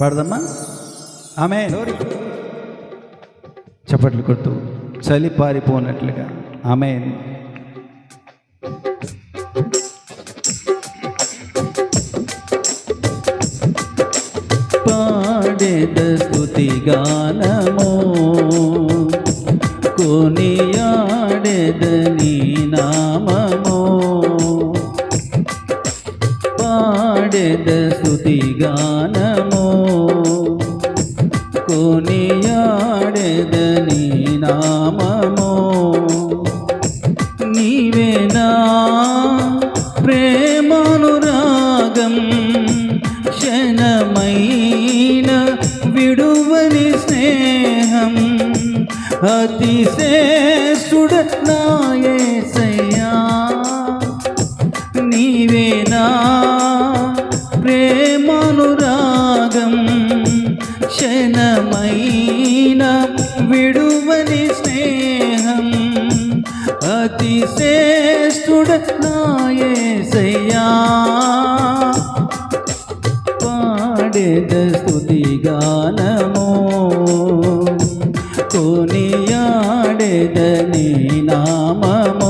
పాడదమ్మా ఆమె చప్పట్లు కొట్టు. చలి పారిపోనట్లుగా. ఆమె పాడేద స్తుతి గానమో కొనియాడేద నీ నామమో. పాడేద స్తుతి కొనియాడేద నామము. నీవేనా ప్రేమానురాగం క్షణమైన విడువని స్నేహం అతిశేషుడ నాయసయ్యా. నీవేనా క్షణమైన విడువని స్నేహం. అతిశేషుడ నాయసయ్యా. పాడేద స్థుతి గానమో. కొనియాడేద నీ నామమో.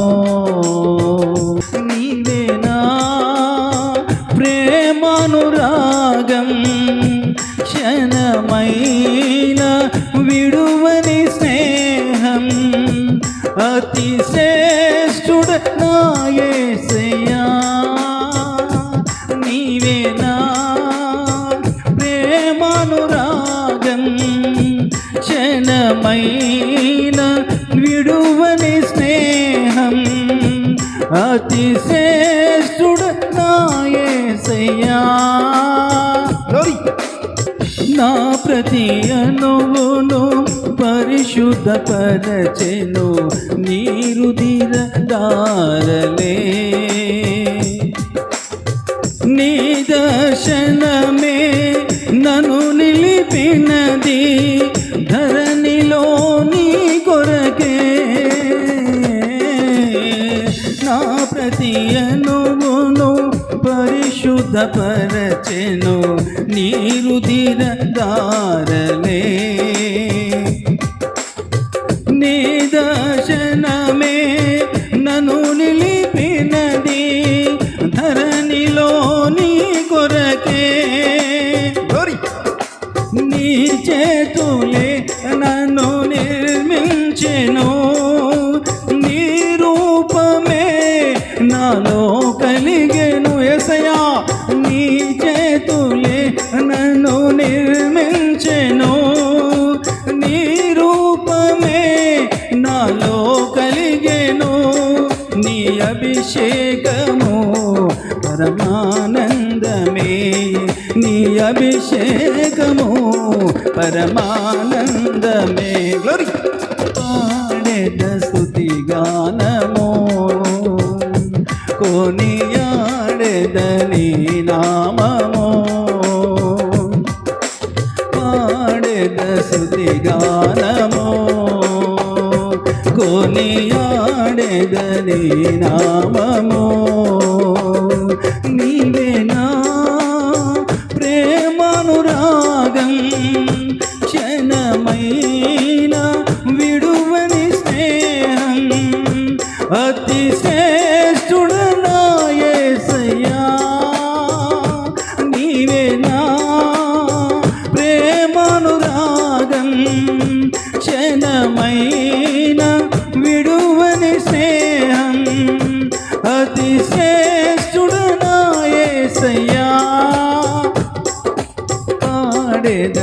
అతిశ్రేష్ఠుడ నాయసయ్యా. నీవేనా? ప్రేమానురాగం క్షణమైన విడువని స్నేహం. అతి అతిశ్రేష్ఠుడ నాయసయ్యా. నా ప్రతి అనుగును పరిశుద్ధ పరచెను నీరుదిర దారలే నిదర్శనమే నను నిలిపినది. ధర పరిశుద్ధ పరచెను నీరుదిర దారలే నీ దర్శనమే నన్ను నిలిపినది ధరణిలో నీ కొరకే. నీ చేతులే నన్ను నిర్మించెను. చేతులే నన్ను నిర్మించెను. నీ రూపమే నాలో కలిగెను. నీ అభిషేకము పరమానందమే. నీ అభిషేకము పరమానందమే. గ్లోరీ. పాడేద స్థుతి గానము. కొనియాడేద పాడేద శృతి గానము కొనియాడేద నామము. క్షణమైన విడువని స్నేహం అతిశ్రేష్ఠుడ నాయసయ్యా పాడేద